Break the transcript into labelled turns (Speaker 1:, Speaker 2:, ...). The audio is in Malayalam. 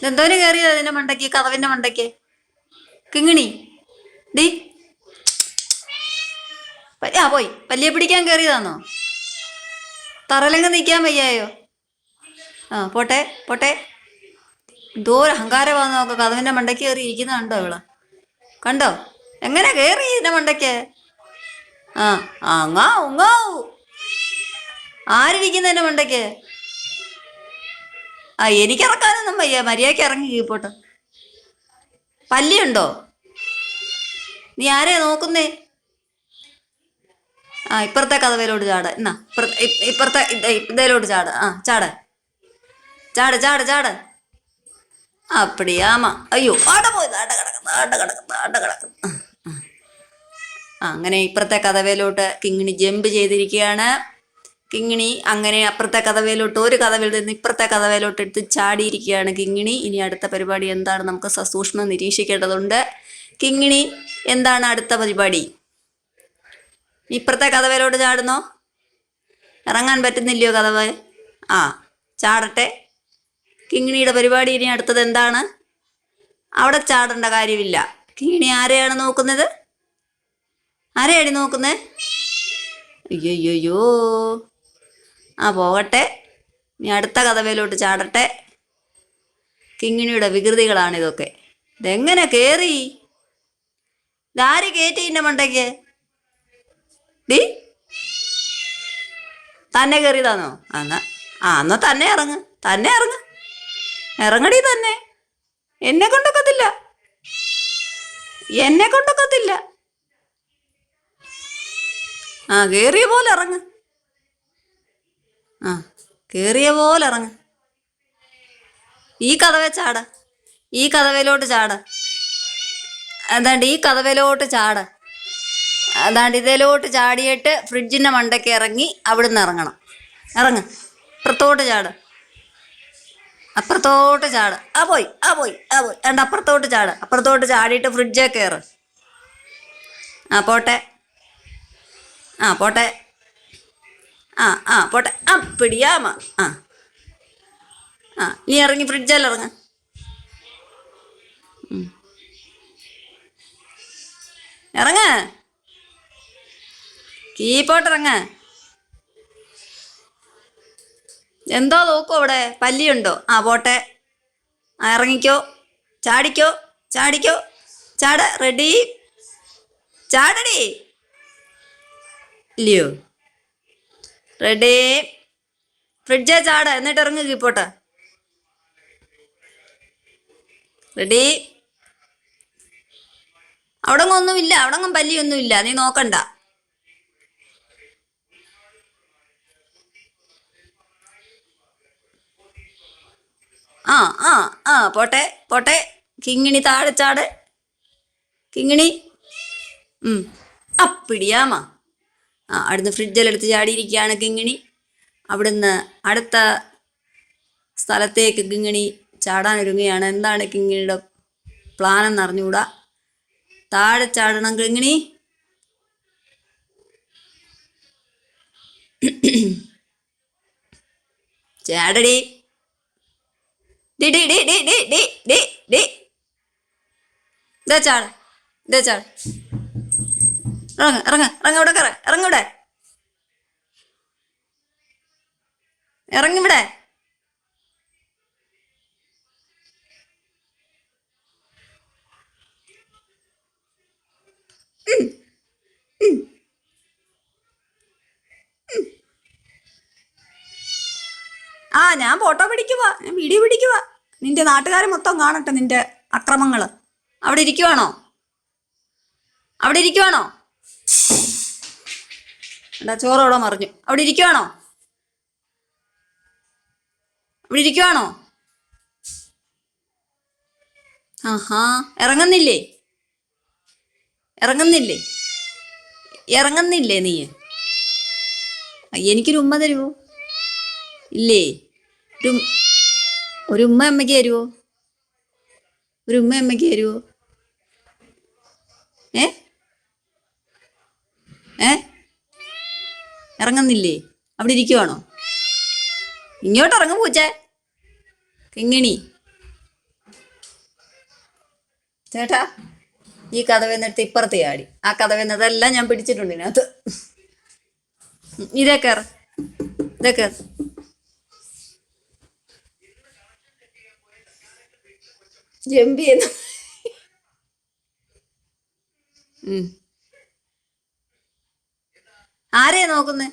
Speaker 1: ഇതെന്തോന് കയറിയത് അതിന്റെ മണ്ടയ്ക്ക് കഥവിന്റെ മണ്ടയ്ക്ക്? കിങ്ങിണി. ഡി. ആ പോയി. വലിയ പിടിക്കാൻ കയറിയതാണോ തറലങ്ങ് നിൽക്കാൻ വയ്യായോ? ആ പോട്ടെ പോട്ടെ. എന്തോ ഒരു അഹങ്കാരമാന്ന്? നോക്ക കഥവിന്റെ മണ്ടയ്ക്ക് കയറി ഇരിക്കുന്ന കണ്ടോ ഇവൾ? കണ്ടോ? എങ്ങനെ കയറി ഇതിന്റെ മണ്ടയ്ക്ക്? ആ അങ്ങാ ഉങ്ങാവൂ. ആരിരിക്കുന്നതിന്റെ മണ്ടയ്ക്ക്? ആ എനിക്ക് ഇറക്കാനൊന്നും വയ്യ. മര്യാദയ്ക്ക് ഇറങ്ങി കീപ്പോട്ട് പല്ലിയുണ്ടോ? നീ ആരെയാ നോക്കുന്നേ? ആ ഇപ്പുറത്തെ കഥവയിലോട്ട് ചാട. എന്നാ ഇപ്പുറത്തെ ഇതേലോട്ട് ചാട്. ആ ചാട. ചാട് ചാട് ചാട്. അപ്പടിയാമ അയ്യോ ആട പോയി ആട കിടക്കുന്നു ആട കിടക്കുന്നു ആട കിടക്കുന്നു. അങ്ങനെ ഇപ്പുറത്തെ കഥവയിലോട്ട് കിങ്ങിണി ജമ്പ് ചെയ്തിരിക്കുകയാണ്. കിങ്ങിണി അങ്ങനെ അപ്പുറത്തെ കഥവയിലോട്ട് ഒരു കഥവിൽ നിന്ന് ഇപ്പുറത്തെ കഥവയിലോട്ട് എടുത്ത് ചാടിയിരിക്കുകയാണ് കിങ്ങിണി. ഇനി അടുത്ത പരിപാടി എന്താണ്? നമുക്ക് സസൂക്ഷ്മം നിരീക്ഷിക്കേണ്ടതുണ്ട്. കിങ്ങിണി എന്താണ് അടുത്ത പരിപാടി? ഇപ്പുറത്തെ കഥവയിലോട്ട് ചാടുന്നോ? ഇറങ്ങാൻ പറ്റുന്നില്ലയോ കഥവ്? ആ ചാടട്ടെ. കിങ്ങിണിയുടെ പരിപാടി ഇനി അടുത്തത് എന്താണ്? അവിടെ ചാടേണ്ട കാര്യമില്ല. കിങ്ങിണി ആരെയാണ് നോക്കുന്നത്? ആരെയാണ് നോക്കുന്നത് അയ്യോയ്യോ ആ പോകട്ടെ. ഇനി അടുത്ത കഥവയിലോട്ട് ചാടട്ടെ. കിങ്ങിണിയുടെ വികൃതികളാണ് ഇതൊക്കെ ഇതെങ്ങനെ കേറി? ഇതാര് കയറ്റി ഇന്റെ മണ്ടയ്ക്ക്? ഡി തന്നെ കയറിയതാണോ ആ എന്നാ ആ എന്നാ തന്നെ ഇറങ്ങ്. തന്നെ ഇറങ്ങ്. ഇറങ്ങടി തന്നെ. എന്നെ കൊണ്ടൊക്കത്തില്ല. എന്നെ കൊണ്ടൊക്കത്തില്ല. ആ കേറിയ പോലെ ഇറങ്ങ്. കേറിയ പോലെ ഇറങ്ങ്. ഈ കഥവ ചാട. ഈ കഥവയിലോട്ട് ചാട. അതാണ്ട് ഈ കഥവയിലോട്ട് ചാട. അതാണ്ട് ഇതിലോട്ട് ചാടിയിട്ട് ഫ്രിഡ്ജിന്റെ മണ്ടയ്ക്ക് ഇറങ്ങി അവിടുന്ന് ഇറങ്ങണം. ഇറങ്ങ്. അപ്പുറത്തോട്ട് ചാട. അപ്പുറത്തോട്ട് ചാട. ആ പോയി ആ പോയി ആ പോയി. അണ്ട് അപ്പുറത്തോട്ട് ചാട. അപ്പുറത്തോട്ട് ചാടിയിട്ട് ഫ്രിഡ്ജേ കയറ് ആ പോട്ടെ. ആ പോട്ടെ. ആ ആ പോട്ടെ. ആ പിടിയാമ. ആ. ആ നീ ഇറങ്ങി ഫ്രിഡ്ജല്ല ഇറങ്ങ. ഇറങ്ങ. കീപ്പോട്ട് ഇറങ്ങ. എന്തോ നോക്കൂ അവിടെ. പല്ലിയുണ്ടോ? ആ പോട്ടെ. ആ ഇറങ്ങിക്കോ. ചാടിക്കോ. ചാടിക്കോ. ചാട. റെഡി. ചാടടി. ഇല്ലയോ? റെഡി ഫ്രിഡ്ജേ ചാട എന്നിട്ട് ഇറങ്ങി കീപ്പോട്ടെ റെഡി അവിടെ ഒന്നുമില്ല അവിടെ പല്ലിയൊന്നുമില്ല നീ നോക്കണ്ട. ആ ആ ആ പോട്ടെ പോട്ടെ. കിങ്ങിണി താഴെ ചാട്. കിങ്ങിണി. ഉം. അപ്പിടിയാമ അവിടുന്ന് ഫ്രിഡ്ജിലെടുത്ത് ചാടിയിരിക്കുകയാണ് കിങ്ങിണി അവിടുന്ന് അടുത്ത സ്ഥലത്തേക്ക് കിങ്ങിണി ചാടാനൊരുങ്ങുകയാണ് എന്താണ് കിങ്ങിണിയുടെ പ്ലാൻ എന്നറിഞ്ഞുകൂടാ. താഴെ ചാടണം കിങ്ങിണി ചാടടി. ഡി ഡി ഡി ഡി ഡി ഡി ഡി. ഇതാ ചാട്. ഇതാ ചാട്. ഇറങ്ങ ഇറങ്ങ് ഇവിടെ കയറ ഇറങ്ങ ഇവിടെ ഇറങ്ങിവിടെ. ആ ഞാൻ ഫോട്ടോ പിടിക്കുക ഞാൻ വീഡിയോ പിടിക്കുക നിന്റെ നാട്ടുകാരെ മൊത്തം കാണട്ടെ നിന്റെ അക്രമങ്ങൾ അവിടെ ഇരിക്കുവാണോ? അവിടെ ഇരിക്കുവാണോ? എടാ അവിടെ മറിഞ്ഞു. അവിടെ ഇരിക്കുവാണോ? അവിടെ ഇരിക്കുവാണോ? ആഹാ ഇറങ്ങുന്നില്ലേ? ഇറങ്ങുന്നില്ലേ? ഇറങ്ങുന്നില്ലേ നീ? എനിക്കൊരു ഉമ്മ തരുമോ ഇല്ലേ? ഒരു ഒരു ഉമ്മ അമ്മയ്ക്ക് തരുമോ ഒരു ഉമ്മ അമ്മയ്ക്ക് തരുമോ ഏ? ഏ? ഇറങ്ങുന്നില്ലേ? അവിടെ ഇരിക്കുവാണോ? ഇങ്ങോട്ട് ഇറങ്ങും പൂച്ചേ. കിങ്ങിണി. ചേട്ടാ ഈ കഥവെന്നെടുത്ത് ഇപ്പുറത്ത് ചാടി ആ കഥവെന്നതെല്ലാം ഞാൻ പിടിച്ചിട്ടുണ്ട് ഇതിനകത്ത്. ഇതേ കയറ്. ഇതേ കയറ്. ജമ്പി എന്ന്. ഉം. ആരെയാ നോക്കുന്നേ?